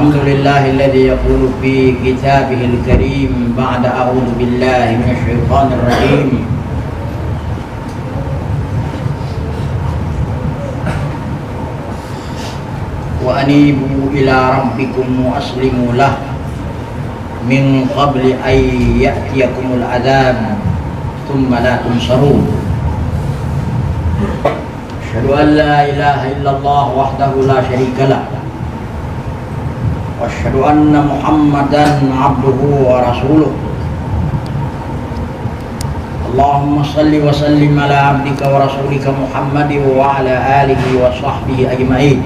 الحمد لله الذي يقول في كتابه الكريم بعد أعوذ بالله من الشيطان الرجيم. وأنيبوا إلى ربكم وأسلموا له من قبل أن يأتيكم العذاب ثم لا تنصرون. أشهد أن لا إله إلا الله وحده لا شريك له. وأشهد أن محمدا عبده ورسوله. اللهم صل وسلم على عبدك ورسولك محمد وعلى آله وصحبه أجمعين.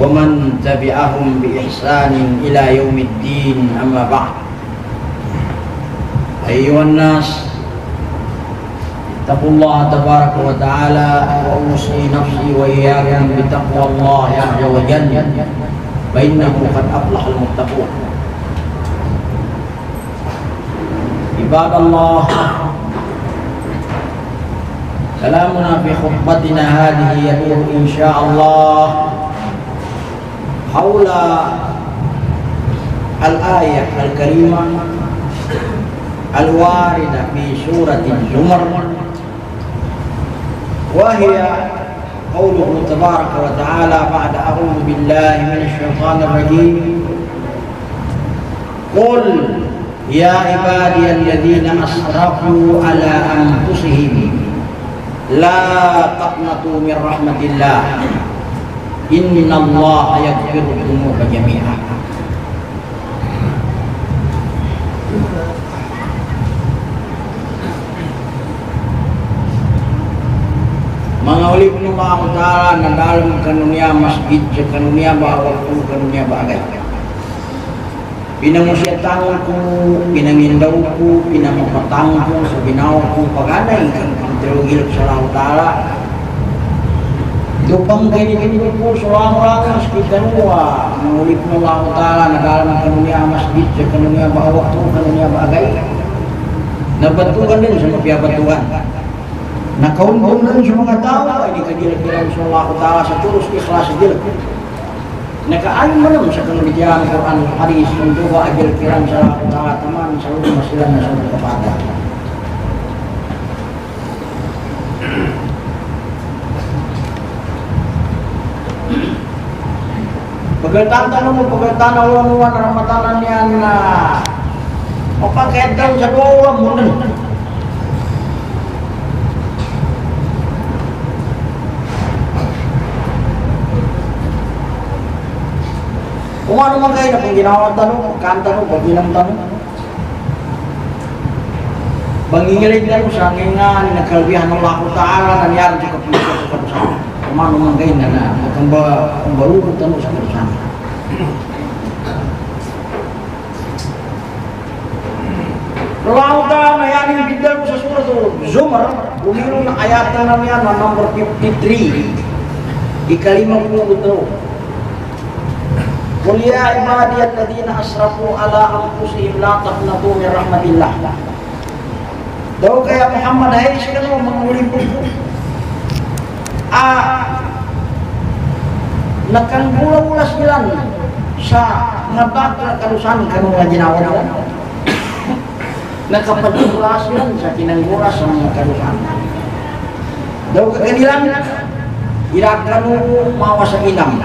ومن تبعهم بإحسان إلى يوم الدين أما بعد. أيها الناس اتقوا الله تبارك وتعالى واوصي نفسي وإياكم بتقوى الله عز وجل. فإنه قد أفلح المتقون. عباد الله كلامنا في خطبتنا هذه يدور إن شاء الله حول الآية الكريمة الواردة في سورة الزمر وهي قوله تبارك وتعالى بعد أعوذ بالله من الشيطان الرجيم. قل يا عبادي الذين أسرفوا على أنفسهم لا تقنطوا من رحمة الله. إن الله يغفر الذنوب جميعا. Mga ulip ng mga kutara na dalam kanunya masjid sa kanunya bawat kung kanunya bagay. Pinamusyatan ko, pinangindaw ko, pinamapatang ko, sa binaw ko paganay, kang pintrugilap sa Allah Ta'ala. Dupang ganyan ko sa orang-orang sa kitanwa, mga ulip ng mga kutara na dalam kanunya masjid sa kanunya bawat kung kanunya bagay. Nabatukan din sa mapiyabatukan. Nakaunbong na rin sa mga tao ay di kadilag-dilag sa Allah Ta'ala sa tulos ikhlas sa dilag. Nakaayon mo naman sa kanulidyan ng Quran ng Hadis kung duwa ay dilag sa Allah Ta'ala taman sa luma sila na sa mga kapata. Pagkatatan mo, pagkatanaw mo na ramatanan niyan na mapakaitan sa doon mo Kung ano man kayo na kung ginawa tanong, kanta no, pag ginang tanong. Bangingilig na mo sa aking nga nagkalbihan ng Allah Ta'ala nangyari sa kapulisan sa kapusan. Kung ano man kayo na na, kung ba, kung balukot tanong sa kapusan. Allah Ta'ala yan yung bigdal ko sa surat Zumar, bumiro ng ayatan na yan na number 53, ikalimang pulutan قل يا عبادي الذين اسرفوا على انفسهم لا تقنطوا من رحمه الله daw kaya Muhammad ay sila mo manguling po ah nakangula-ula sila sa mga bago na kalusan kanong nga ginawa nila nakapadula sila sa kinanggura sa mga kalusan daw kanilang irakan mo mawa sa inam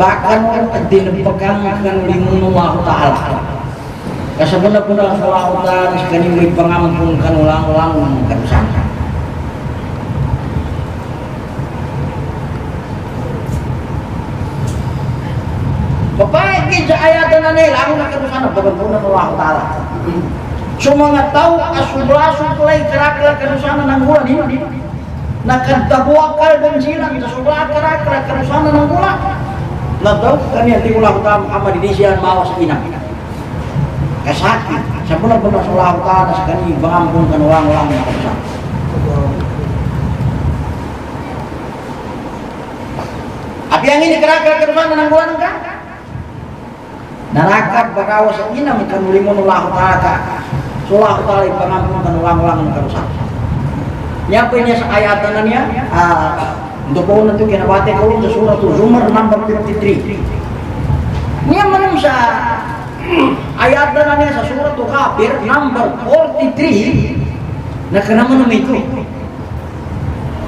bahkan at dinapagang kan limun Allah Ta'ala kasabala po na Allah Ta'ala sa kanyang may pangampun kanulang-ulang ng kanusan Babae kayo sa ayatan na nila, ang nakanusan na pagkabunan ng Allah Ta'ala. So mga tao, asubra-sublay, karakala kanusan ng bulan, hindi, nakadabuakal dan silang, asubra karakala kanusan ng bulan. Nadaw kaniya di ulah ta Muhammad ini siya mawas inang. Kasakit. Sa bulan benar sa Allah Ta'ala sa kani bangampun kan orang-orang yang besar. Apa yang ini kerakal kerusan ng bulan ka? Narakat bakawa sa inang kan limun Allah Ta'ala. So Allah Ta'ala bangampun kan orang-orang yang kerusan. Nyapa niya sa ayatan niya? Ah, untuk po na ito kinabate ko sa surat Zumar number 53. sa ayat na niya sa surat Kafir, number 43, nakanaman naman ito.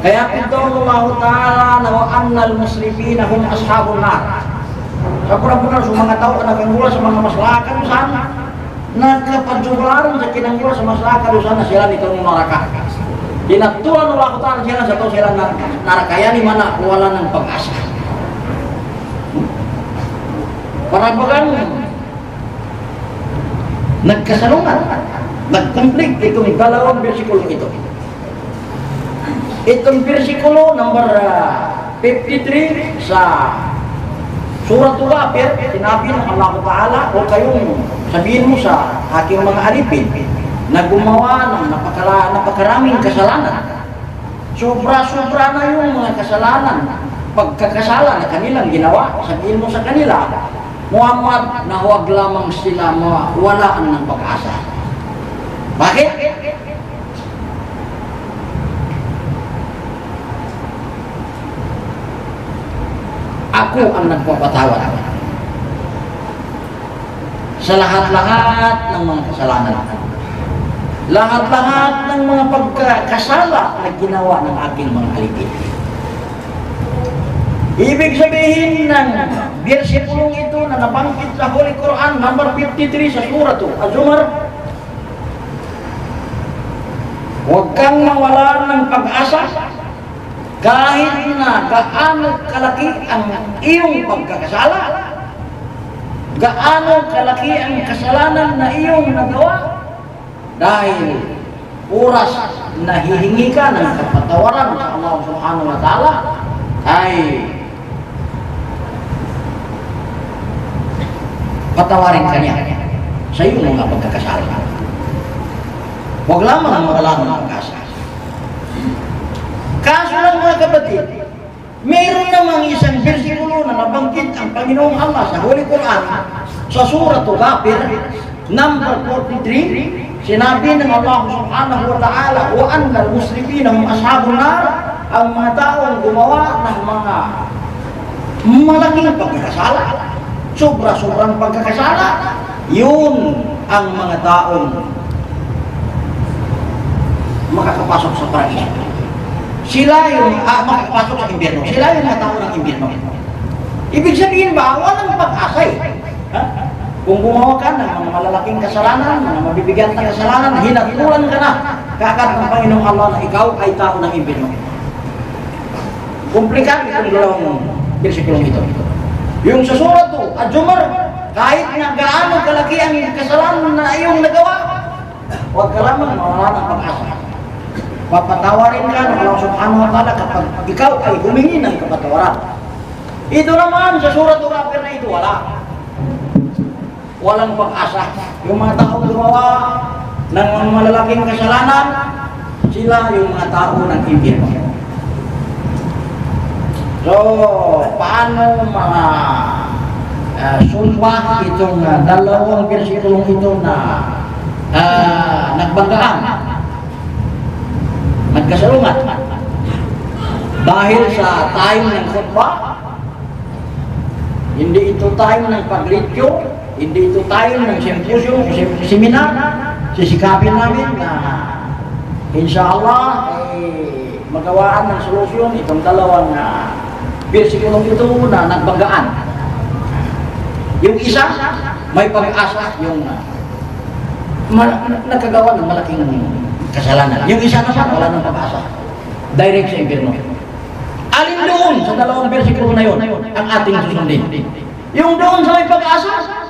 Kaya ito Allah Ta'ala na wa annal muslimina hum ashabun nar. Sa pura-pura sa mga tao na nagkanggula sa mga maslakan sana, nagkapadsuglaran sa kinanggula sa maslakan sana sila nito ng Tinatulan ng Allah Ta'ala sila sa to sila na narakaya ni mana wala ng pag-asa. Para bagang nagkasalungan, nag-conflict itong dalawang bersikulo ito. Itong bersikulo number ah, 53 sa Surat Ghafir, sinabi ng Allah Ta'ala, o kayong sabihin mo sa aking mga alipin na gumawa ng napakara, napakaraming kasalanan. Sobra-sobra na yung mga kasalanan, pagkakasala na kanilang ginawa. Sabihin mo sa kanila, Muhammad, na huwag lamang sila mawalaan ng pag-asa. Bakit? Ako ang nagpapatawad sa lahat-lahat ng mga kasalanan. Lahat-lahat ng mga pagkakasala na ginawa ng aking mga alipin. Ibig sabihin ng bersipulong ito na nabanggit sa Holy Quran, number 53 sa surat Az-Zumar, Huwag kang mawala ng pag-asa kahit na gaano kalaki ang iyong pagkakasala, gaano kalaki ang kasalanan na iyong nagawa, dahil oras na hihingi ka ng kapatawaran sa Allah subhanahu wa ta'ala, ay patawarin ka niya sa iyong mga pagkakasala. Huwag lamang mawala ng pag-asa. Kaso lang mga kapatid, meron namang isang versikulo na nabanggit ang Panginoong Allah sa Holy Quran sa Surat Ghafir, number 43, sinabi ng Allah subhanahu wa ta'ala, wa anna al-muslimina hum ashabun nar, ang mga taong gumawa ng mga malaking pagkakasala, sobra-sobrang pagkakasala, yun ang mga taong makakapasok sa paraiso. Sila yung ah, makakapasok sa impyerno. Sila yung mga tao ng impyerno. Ibig sabihin ba, walang pag-asa eh. Ha? Kung gumawa ka ng mga malalaking kasalanan, mga mabibigyan ng kasalanan, hinatulan ka na kakad ng Panginoong Allah na ikaw ay tao ng impyerno. Komplikado itong dalawang versikulong ito. Yung sa surat to, at Jumar, kahit na gaano kalaki ang kasalanan na iyong nagawa, huwag ka lamang mawala ng pag-asa. Papatawarin ka ng Allah subhanahu wa ta'ala kapag ikaw ay humingi ng kapatawaran. Ito naman sa surat Ghafir na ito, wala. Walang pag-asa. Yung mga taong gumawa ng malalaking kasalanan, sila yung mga tao ng impyerno. So, paano mga uh, sumpa itong uh, dalawang versikulong ito na uh, nagbanggaan? nagkasalungat. Dahil sa time ng khutbah, hindi ito time ng paglityo, hindi ito time ng sem- seminar, sisikapin namin na inshallah eh, magawaan ng solusyon itong dalawang uh, versikulong ito na nagbagaan. Yung isa, may pag-asa, yung uh, nagkagawa ng malaking kasalanan. Yung isa naman, wala nang pag-asa. Direct sa impyerno. Alin doon sa dalawang versikulo na yun ang ating susundin? Yung doon sa may pag-asa,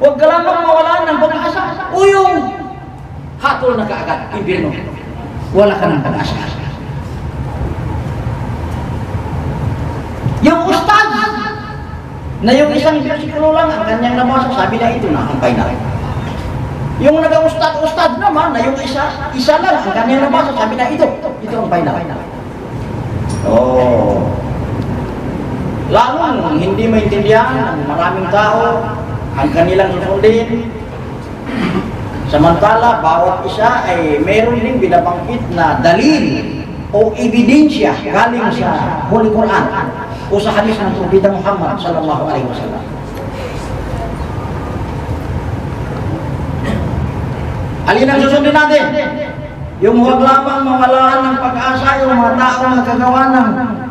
huwag ka lamang mawalan ng pag-asa. O yung hatol na kaagad, impyerno. Wala ka ng pag-asa. Yung ustad, na yung isang versikulo lang ang kanyang nabasa, sabi na ito na ang final. Yung nag-ustad-ustad naman na yung isa, isa lang ang kanyang nabasa, sabi na ito, ito ang final. Oh. Lalo hindi maintindihan ng maraming tao ang kanilang inundin. Samantala, bawat isa ay meron ding binabangkit na dalil o ebidensya galing sa Holy Quran o sa hadis ng Propeta Muhammad sallallahu alaihi wasallam. Alin ang susundin natin? Yung huwag lamang mawalaan ng pag-asa yung mga tao na gagawa ng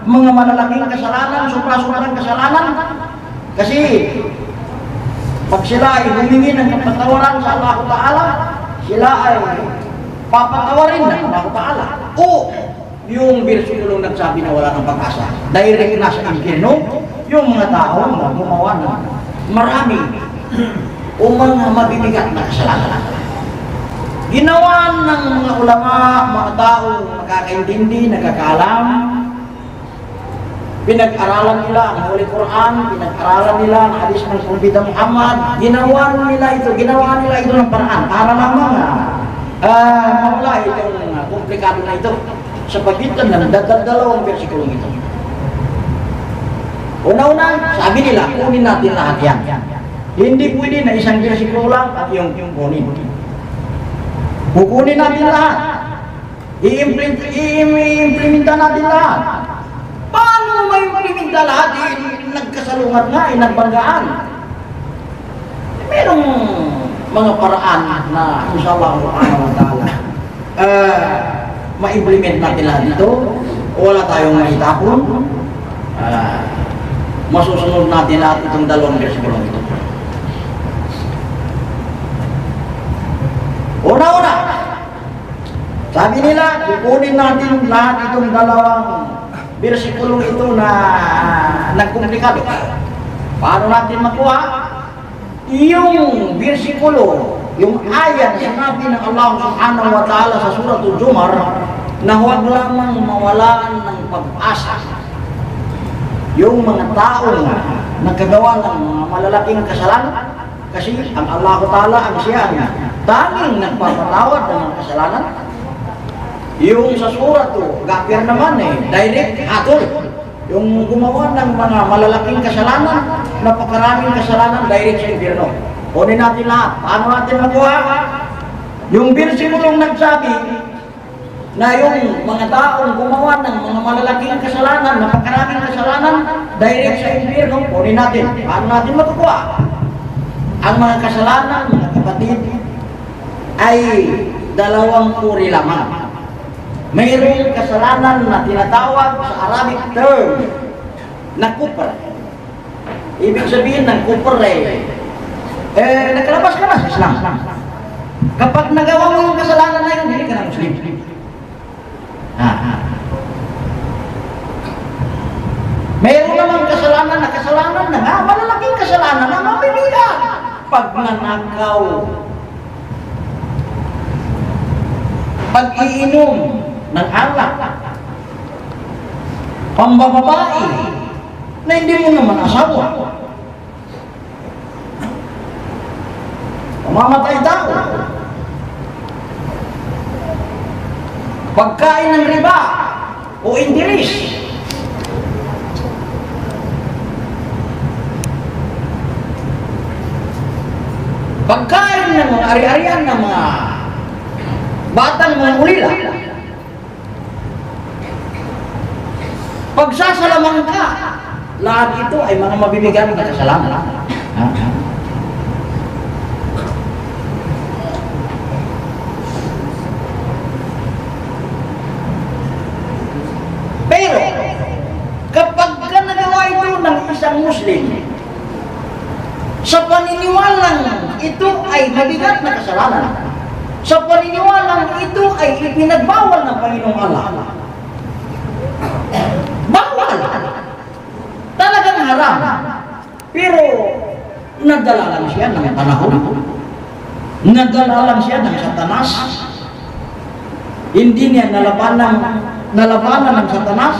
mga malalaking kasalanan, supra-suprang kasalanan. Kasi pag sila ay humingi ng kapatawaran sa Allah Ta'ala, sila ay papatawarin ng Allah Ta'ala. O yung versikulong nagsabi na wala ng pag-asa, direct na sa impyerno, yung mga tao na gumawa ng marami o mga mabibigat na kasalanan. Ginawa ng mga ulama, mga tao makakaintindi, nagkakaalam, pinag-aralan nila ang Holy Quran, pinag-aralan nila ang hadis ng Propeta Muhammad, ginawa nila ito, ginawa nila ito ng paraan para lamang uh, mawala itong uh, komplikado na ito sa pagitan ng dalawang versikulong ito. Una-una, sabi nila, kunin natin lahat yan. Hindi pwede na isang versikulo lang at yung, yung kunin. Kukunin natin lahat. I-implement, i-implementa natin lahat. Paano may implementa lahat? Eh, nagkasalungat nga, eh, nagbanggaan. Merong mga paraan na inshallah subhanahu wa ta'ala uh, ma-implement natin lahat dito. Wala tayong maitapon. Uh, masusunod natin lahat itong dalawang versikulong ito. Una-una, sabi nila, kukunin natin lahat itong dalawang versikulong ito na nagkomplikado. Paano natin makuha? Yung versikulo, yung ayat na sinabi ng Allah subhanahu wa ta'ala sa surat Zumar na huwag lamang mawalaan ng pag-asa yung mga tao na nagkagawa ng mga malalaking kasalanan kasi ang Allah Ta'ala ang siya ang tanging nagpapatawad ng mga kasalanan yung sa surat to, gapir naman eh, direct hatol. Yung gumawa ng mga malalaking kasalanan, napakaraming kasalanan, direct sa impyerno. Kunin natin lahat. Paano natin makuha? Yung versikulong nagsabi na yung mga taong gumawa ng mga malalaking kasalanan, napakaraming kasalanan, direct sa impyerno, kunin natin. Paano natin makukuha? Ang mga kasalanan, mga kapatid, ay dalawang uri lamang. Mayroong kasalanan na tinatawag sa Arabic term na kufr. Ibig sabihin ng kufr eh, nakalabas ka na sa Islam. Kapag nagawa mo yung kasalanan na yun, hindi ka na Muslim. Ha, ha. Mayroon namang kasalanan na kasalanan na nga, malalaking kasalanan na mabibigat. Pag nanakaw, pag-iinom ng alak, pambababae, na hindi mo naman asawa. Mamamatay tao. Pagkain ng riba o interest. Pagkain ng mga ari-arian ng mga batang mga ulila. Pagsasalamang ka, lahat ito ay mga mabibigat na kasalanan. Ha? Pero, kapag ka nagawa ito ng isang Muslim, sa paniniwalang ito ay mabigat na kasalanan, sa paniniwalang ito ay ipinagbawal ng Panginoong Allah. Talagang haram. Pero, nadala lang siya ng panahon. Nadala lang siya ng satanas. Hindi niya nalabanan, nalabanan ng satanas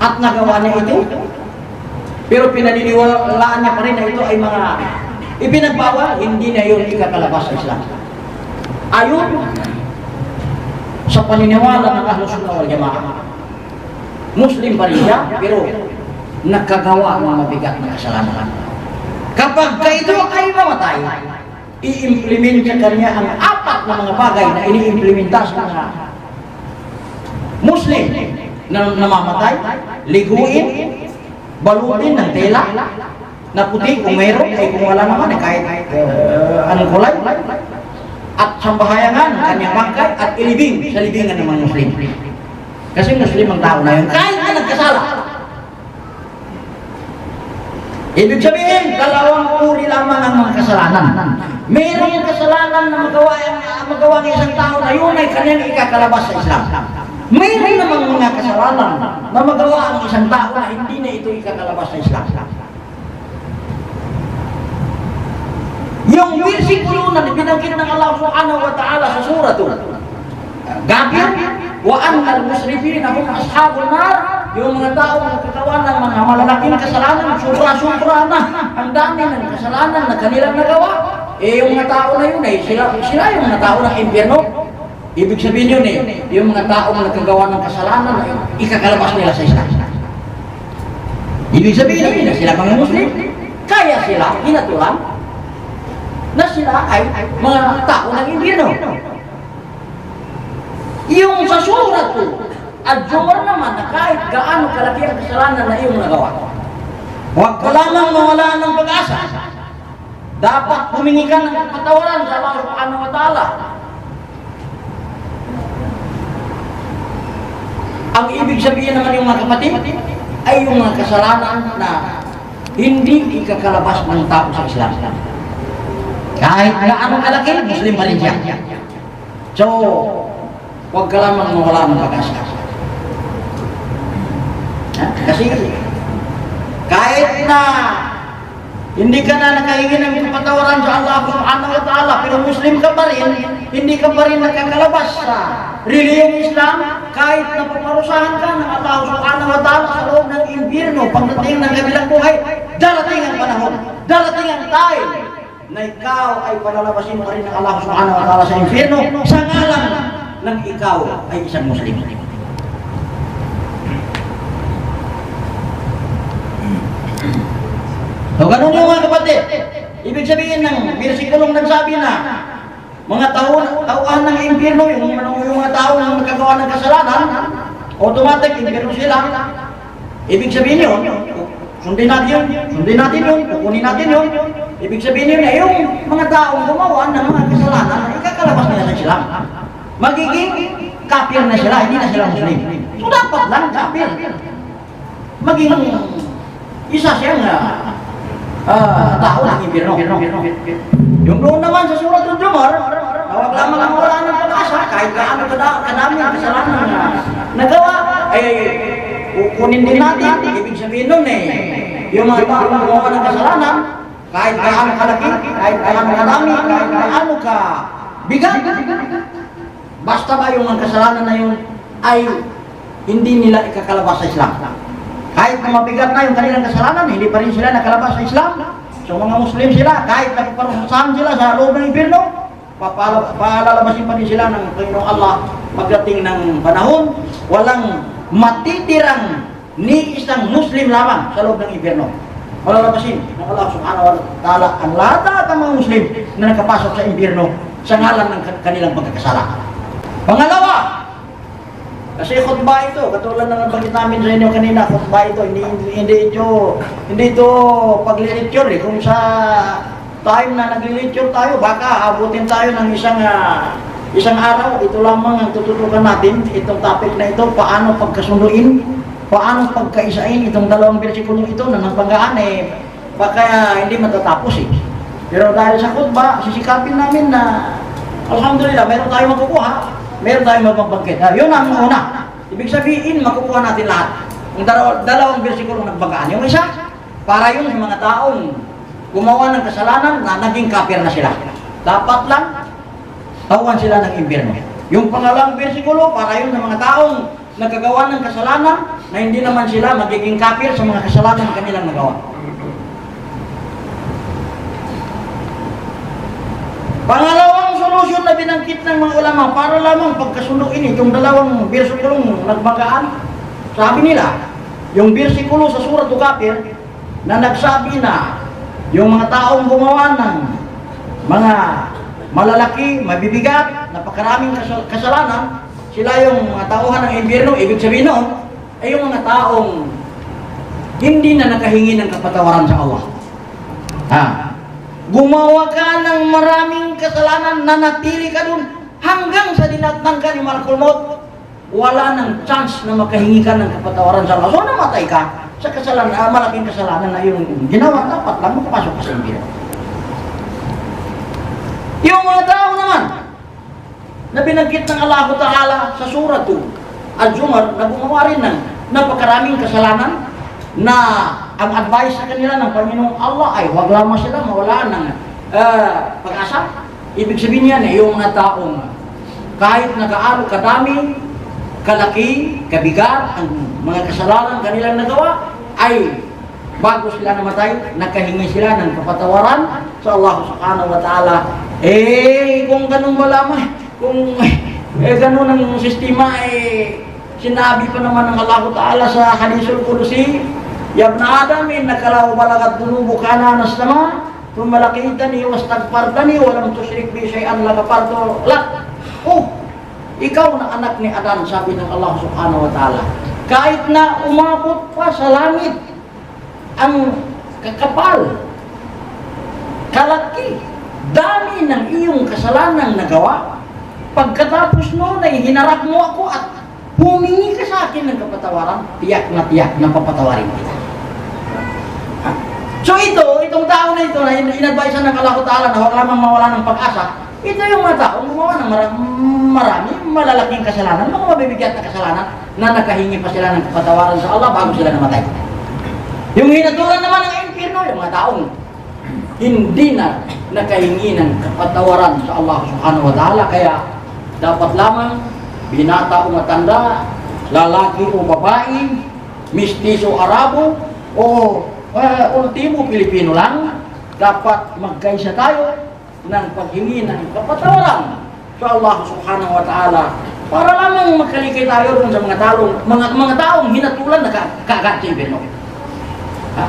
at nagawa niya ito. Pero pinaniniwalaan niya pa rin na ito ay mga ipinagbawal, hindi na yun ikakalabas sa Islam. Ayon sa paniniwala ng Ahlus Sunnah wal Jamaah. Muslim pa rin siya, pero nagkagawa ng mabigat na kasalanan. Kapag ito ay mamatay, i-implement sa kanya ang apat na mga bagay na ini-implementa sa mga Muslim na namamatay, liguin, balutin ng tela, na puti kung mayroon, ay kung wala naman, eh, kahit uh, anong kulay, at sambahayangan ng kanyang bangkay at ilibing sa libingan ng mga Muslim. Kasi Muslim ang tao na yun, kahit na nagkasala. Ibig sabihin, dalawang uri lamang ang mga kasalanan. Mayroong kasalanan na magawa, magawa ng isang tao na yun ay kanyang ikakalabas sa Islam. Mayroon namang mga kasalanan na magawa ang isang tao na hindi na ito ikakalabas sa Islam. Yung versikulo na binanggit ng Allah Subhanahu wa Ta'ala sa surah to. Gabir, wa an al-musrifin hum ashabun nar, yung mga tao na nagkakawa ng mga malalaking kasalanan, sobra-sobra na, ang dami ng kasalanan na kanilang nagawa. Eh, yung mga tao na yun eh, sila, sila yung mga tao ng impyerno. Ibig sabihin yun eh, yung mga tao na nagkagawa ng kasalanan, na ikakalabas nila sa Islam. Ibig sabihin yun na sila mga Muslim. Kaya sila, hinatulan, na sila ay mga tao ng impyerno. Yung sa surat ko, adjumar naman na kahit gaano kalaki ang kasalanan na iyong nagawa. Huwag ka lamang mawala ng pag-asa. Dapat humingi ka ng kapatawaran sa Allah subhanahu wa ta'ala. Ang ibig sabihin naman yung mga kapatid, ay yung mga kasalanan na hindi ikakalabas ng tao sa Islam. Kahit gaano kalaki, Muslim pa rin siya. So, huwag ka lamang mawala ng pag-asa. Kasi, kahit na hindi ka na nakahingi ng kapatawaran sa Allah subhanahu wa ta'ala, pero Muslim ka pa rin, hindi ka pa rin nakakalabas sa reliyong Islam, kahit na paparusahan ka ng Allah subhanahu wa ta'ala sa loob ng impyerno, pagdating ng kabilang buhay, darating ang panahon, darating ang time, na ikaw ay palalabasin pa rin ng Allah subhanahu wa ta'ala sa impyerno, sa ngalan ng ikaw ay isang Muslim. So, ganun yung mga kapatid. Ibig sabihin ng versikulong nagsabi na mga tao, tauhan ng impyerno, yung, yung mga tao na nagkagawa ng kasalanan, automatic, impyerno sila. Ibig sabihin yun, sundin natin yun, sundin natin yun, kukunin natin yun. Ibig sabihin yun na yung mga taong gumawa ng mga kasalanan, ikakalabas nila sa Islam. Magiging kafir na sila, hindi na sila Muslim. So dapat lang kafir. Maging isa siyang uh, Ah, tao ng impyerno. Yung doon naman sa surat ng Jumar, huwag lamang ang wala ng pag-asa, kahit gaano kada, kadami ang kasalanan na nagawa, ay kukunin din natin. Ibig sabihin nun eh, yung mga tao na gumawa ng kasalanan, kahit gaano kalaki, kahit gaano kadami, kahit gaano ka bigat, basta ba yung mga kasalanan na yun ay hindi nila ikakalabas sa Islam. Kahit na mabigat na yung kanilang kasalanan, hindi pa rin sila nakalabas sa Islam. So mga Muslim sila, kahit napaparusahan sila sa loob ng impyerno, papala- palalabasin pa rin sila ng Panginoong Allah pagdating ng panahon, walang matitirang ni isang Muslim lamang sa loob ng impyerno. Palalabasin ng Allah subhanahu wa ta'ala ang lahat ng mga Muslim na nakapasok sa impyerno sa ngalan ng kanilang pagkakasala. Pangalawa, kasi khutbah ito, katulad ng nabanggit namin sa inyo kanina, khutbah ito, hindi, hindi, ito, hindi ito paglilitsure eh. Kung sa time na naglilitsure tayo, baka abutin tayo ng isang ah, isang araw, ito lamang ang tututukan natin, itong topic na ito, paano pagkasunduin, paano pagkaisain itong dalawang versikulong ito na nagpanggaan eh, baka hindi matatapos eh. Pero dahil sa khutbah, sisikapin namin na Alhamdulillah, meron tayong makukuha meron tayong mapapagkit. Ah, yun ang una. Ibig sabihin, makukuha natin lahat. Yung dalaw dalawang versikulo nagbagaan. Yung isa, para yun sa mga taong gumawa ng kasalanan na naging kafir na sila. Dapat lang, tawan sila ng impyerno. Yung pangalawang versikulo, para yun sa mga taong nagkagawa ng kasalanan na hindi naman sila magiging kafir sa mga kasalanan na kanilang nagawa. Pangalawang solusyon na binangkit ng mga ulama para lamang pagkasunduin itong dalawang versikulong nagbagaan. Sabi nila, yung versikulo sa surat Kafir na nagsabi na yung mga taong gumawa ng mga malalaki, mabibigat, napakaraming kasal- kasalanan, sila yung mga tauhan ng impyerno, ibig sabihin noon, ay yung mga taong hindi na nakahingi ng kapatawaran sa Allah. Ha? Gumawa ka ng maraming kasalanan na natili ka dun hanggang sa dinatnang ka ni Malakul Maut, wala nang chance na makahingi ka ng kapatawaran sa Allah. So namatay ka sa kasalanan, ah, malaking kasalanan na yung ginawa, dapat lang makapasok ka sa impyerno. Yung mga tao naman, na binanggit ng Allah Ta'ala sa surat 2, Al-Zumar, na gumawa rin ng napakaraming kasalanan na ang advice sa kanila ng Panginoong Allah ay huwag lamang sila mawala ng ah, pag-asa. Ibig sabihin yan, eh, yung mga taong kahit nagaano kadami, kalaki, kabigat, ang mga kasalanan kanilang nagawa, ay bago sila namatay, nakahingi sila ng kapatawaran sa Allah subhanahu wa ta'ala. Eh, kung ganun malamang, kung eh, ganun ang sistema, eh, sinabi pa naman ng Allah ta'ala sa Hadisul Qudusi, Ya ibn Adam, innaka law balagat dunubu kana nasama, ثم لقيتني واستغفرتني ولم تشرك بي شيئا لغفرت لك. Oh, ikaw na anak ni Adan, sabi ng Allah subhanahu wa ta'ala. Kahit na umabot pa sa langit ang kakapal, kalaki, dami ng iyong kasalanang nagawa, pagkatapos noon ay hinarap mo ako at humingi ka sa akin ng kapatawaran, tiyak na tiyak na papatawarin kita. So ito, itong tao na ito na in- in-advise ng Ta'ala na huwag lamang mawala ng pag-asa, ito yung mga taong gumawa ng mara- marami, malalaking kasalanan, mga mabibigat na kasalanan na nakahingi pa sila ng kapatawaran sa Allah bago sila namatay. Yung hinatulan naman ng impyerno, yung mga taong hindi na nakahingi ng kapatawaran sa Allah subhanahu wa ta'ala kaya dapat lamang binata o matanda lalaki o babae mistiso arabo o uh, ultimo Pilipino lang dapat magkaisa tayo ng paghingi ng kapatawaran sa Allah subhanahu wa ta'ala para lamang makalikay tayo sa mga taong mga, mga taong hinatulan na ka- kagat sa impyerno Ha?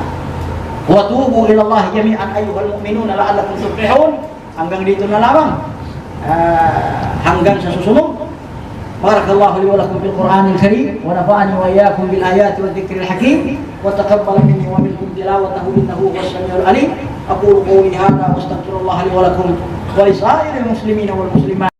Watubu ila Allah jami'an ayyuhal mu'minun la'allakum tuflihun. Hanggang dito na lamang. Ah, hanggang sa susunod. بارك الله لي ولكم في القرآن الكريم ونفعني وإياكم بالآيات والذكر الحكيم وتقبل مني ومنكم تلاوته إنه هو السميع العليم. أقول قولي هذا وأستغفر الله لي ولكم ولسائر المسلمين والمسلمات.